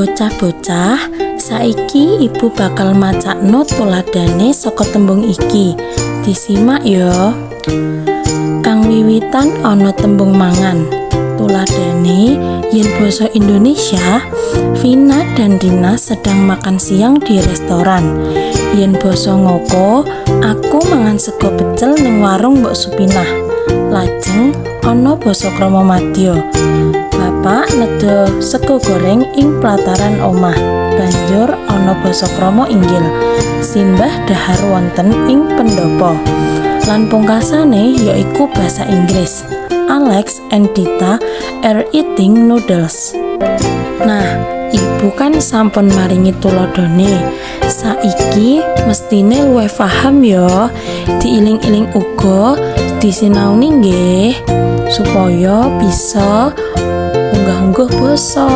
Bocah-bocah, saiki ibu bakal macakno tuladane saka tembung iki. Disimak ya. Kang wiwitan ana tembung mangan. Tuladane yen basa Indonesia, Vina dan Dina sedang makan siang di restoran. Yen basa ngoko, aku mangan sego pecel ning warung Mbok Supinah. Lajeng ana basa krama madya. Bapak nedha sego goreng ing pelataran omah. Banjur ana basa krama inggil. Simbah dahar wonten ing pendopo. Lan pungkasane yaiku basa Inggris. Alex and Dita are eating noodles. Nah, ibu kan sampun maringi tuladane. Saiki mestine luwih paham ya. Diiling-iling uga disinauni nggih supaya bisa unggah-ungguh basa.